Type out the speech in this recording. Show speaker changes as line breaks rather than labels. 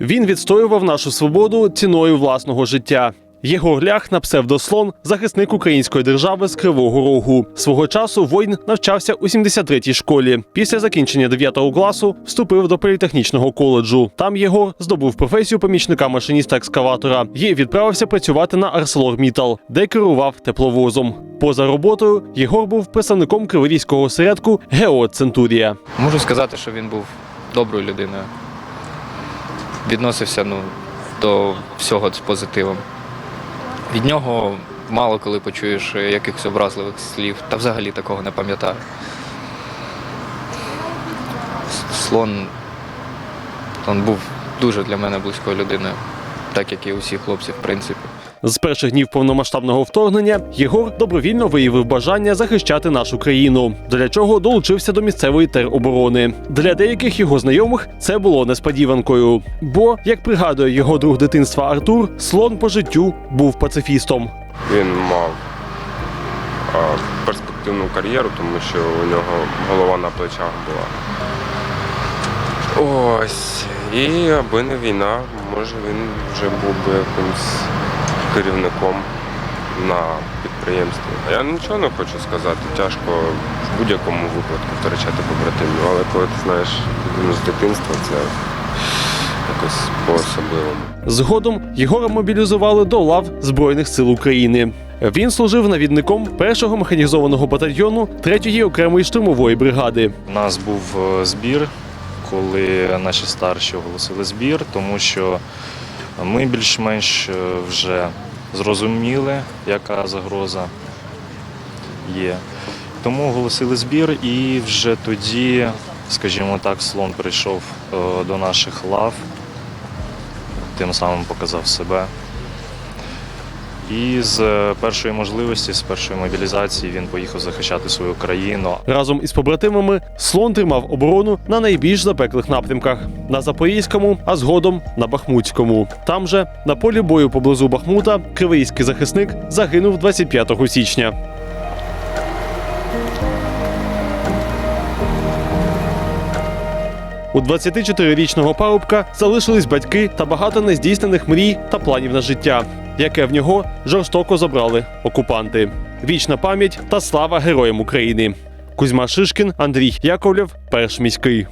Він відстоював нашу свободу ціною власного життя. Єгор Лях на псевдослон, захисник української держави з Кривого Рогу. Свого часу воїн навчався у 73-й школі. Після закінчення 9 класу вступив до політехнічного коледжу. Там Єгор здобув професію помічника машиніста екскаватора і відправився працювати на ArcelorMittal, де керував тепловозом. Поза роботою Єгор був представником криворізького осередку Гео Центурія.
Можу сказати, що він був доброю людиною. Відносився ну, до всього з позитивом. Від нього мало коли почуєш якихось образливих слів, та взагалі такого не пам'ятаю. Слон він був дуже для мене близькою людиною, так як і усі хлопці, в принципі.
З перших днів повномасштабного вторгнення Єгор добровільно виявив бажання захищати нашу країну, для чого долучився до місцевої тероборони. Для деяких його знайомих це було несподіванкою. Бо, як пригадує його друг дитинства Артур, слон по життю був пацифістом.
Він мав а, перспективну кар'єру, тому що у нього голова на плечах була. Ось. І аби не війна, може він вже був би якимсь керівником на підприємстві. А я нічого не хочу сказати. Тяжко в будь-якому випадку втрачати побратимів, але коли ти знаєш людину з дитинства, це якось по-особливому.
Згодом Єгора мобілізували до лав Збройних сил України. Він служив навідником першого механізованого батальйону 3-ї окремої штурмової бригади.
У нас був е, збір, коли наші старші оголосили збір, тому що ми більш-менш е, вже зрозуміли, яка загроза є. Тому оголосили збір, і вже тоді, скажімо так, слон прийшов е, до наших лав, тим самим показав себе. І з е, першої можливості, з першої мобілізації він поїхав захищати свою країну.
Разом із побратимами слон тримав оборону на найбільш запеклих напрямках на Запорізькому, а згодом на Бахмутському. Там же, на полі бою поблизу Бахмута, кривийський захисник загинув 25 січня. У 24-річного парубка залишились батьки та багато нездійснених мрій та планів на життя, яке в нього жорстоко забрали окупанти. Вічна пам'ять та слава героям України. Кузьма Шишкін, Андрій Яковлєв, перш міський.